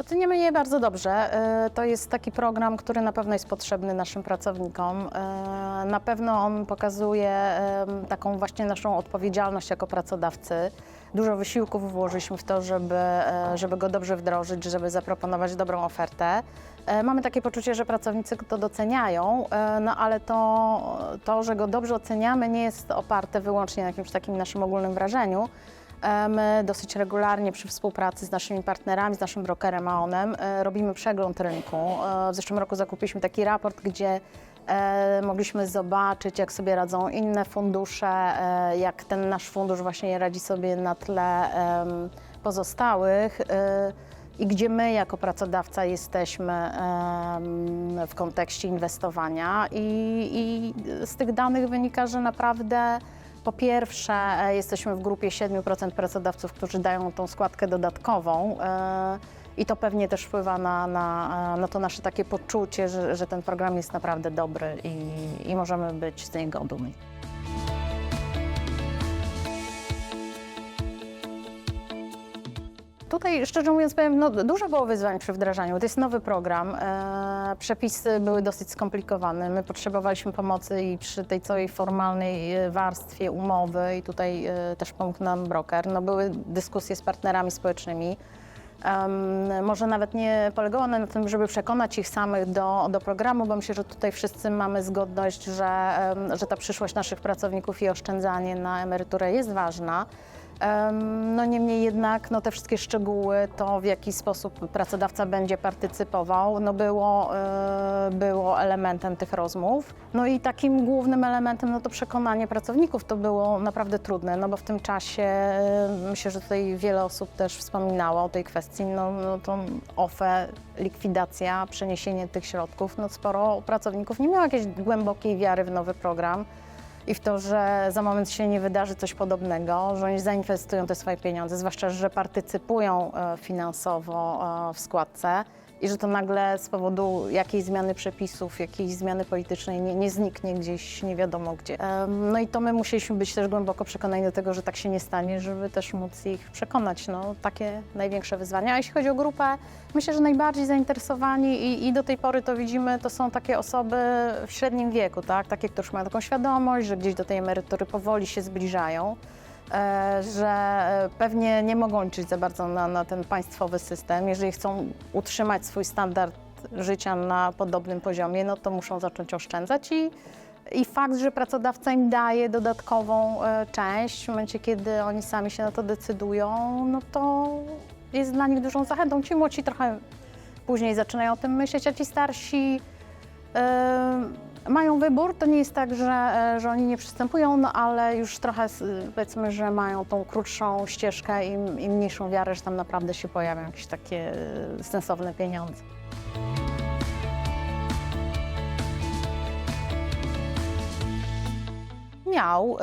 Oceniamy je bardzo dobrze. E, To jest taki program, który na pewno jest potrzebny naszym pracownikom. E, Na pewno on pokazuje em, taką właśnie naszą odpowiedzialność jako pracodawcy. Dużo wysiłków włożyliśmy w to, żeby, e, żeby go dobrze wdrożyć, żeby zaproponować dobrą ofertę. E, Mamy takie poczucie, że pracownicy to doceniają, e, no ale to, to, że go dobrze oceniamy, nie jest oparte wyłącznie na jakimś takim naszym ogólnym wrażeniu. My dosyć regularnie przy współpracy z naszymi partnerami, z naszym brokerem AON-em e, robimy przegląd rynku. E, W zeszłym roku zakupiliśmy taki raport, gdzie e, mogliśmy zobaczyć, jak sobie radzą inne fundusze, jak ten nasz fundusz właśnie radzi sobie na tle pozostałych i gdzie my jako pracodawca jesteśmy w kontekście inwestowania. I, I z tych danych wynika, że naprawdę po pierwsze, e, jesteśmy w grupie 7% pracodawców, którzy dają tą składkę dodatkową. e, I to pewnie też wpływa na, na, e, na to nasze takie poczucie, że, że ten program jest naprawdę dobry i, i możemy być z niego dumni. Tutaj, szczerze mówiąc, powiem, no, dużo było wyzwań przy wdrażaniu. To jest nowy program. E, przepisy były dosyć skomplikowane. My potrzebowaliśmy pomocy i przy tej całej formalnej e, warstwie umowy i tutaj e, też pomógł nam broker. No, były dyskusje z partnerami społecznymi. Em, może nawet nie polegało one na tym, żeby przekonać ich samych do, do programu, bo myślę, że tutaj wszyscy mamy zgodność, że, em, że ta przyszłość naszych pracowników i oszczędzanie na emeryturę jest ważna. No niemniej jednak no, te wszystkie szczegóły, to w jaki sposób pracodawca będzie partycypował, no było, e, było elementem tych rozmów. No i takim głównym elementem no to przekonanie pracowników to było naprawdę trudne, no bo w tym czasie e, myślę, że tutaj wiele osób też wspominało o tej kwestii, no, no to OFE, likwidacja, przeniesienie tych środków, no sporo pracowników nie miało jakiejś głębokiej wiary w nowy program i w to, że za moment się nie wydarzy coś podobnego, że oni zainwestują te swoje pieniądze, zwłaszcza, że partycypują e, finansowo e, w składce i że to nagle z powodu jakiejś zmiany przepisów, jakiejś zmiany politycznej nie, nie zniknie gdzieś nie wiadomo gdzie. No i to my musieliśmy być też głęboko przekonani do tego, że tak się nie stanie, żeby też móc ich przekonać. No, takie największe wyzwania. A jeśli chodzi o grupę, myślę, że najbardziej zainteresowani i, i do tej pory to widzimy, to są takie osoby w średnim wieku, tak? takie, które już mają taką świadomość, że gdzieś do tej emerytury powoli się zbliżają. E, Że e, pewnie nie mogą liczyć za bardzo na, na ten państwowy system. Jeżeli chcą utrzymać swój standard życia na podobnym poziomie, no to muszą zacząć oszczędzać i, i fakt, że pracodawca im daje dodatkową e, część w momencie, kiedy oni sami się na to decydują, no to jest dla nich dużą zachętą. Ci młodzi trochę później zaczynają o tym myśleć, a ci starsi e, mają wybór. To nie jest tak, że, e, że oni nie przystępują, no ale już trochę powiedzmy, że mają tą krótszą ścieżkę i, i mniejszą wiarę, że tam naprawdę się pojawią jakieś takie e, sensowne pieniądze. Miał.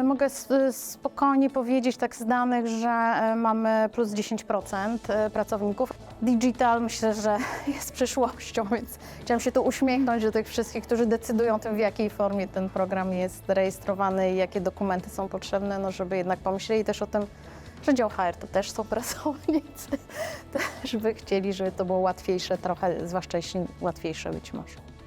Y, Mogę spokojnie powiedzieć tak z danych, że y, mamy plus 10% y, pracowników. Digital myślę, że jest przyszłością, więc chciałam się tu uśmiechnąć do tych wszystkich, którzy decydują o tym, w jakiej formie ten program jest rejestrowany i jakie dokumenty są potrzebne, no żeby jednak pomyśleli też o tym, że dział HR to też są pracownicy. Też by chcieli, żeby to było łatwiejsze trochę, zwłaszcza jeśli łatwiejsze być może.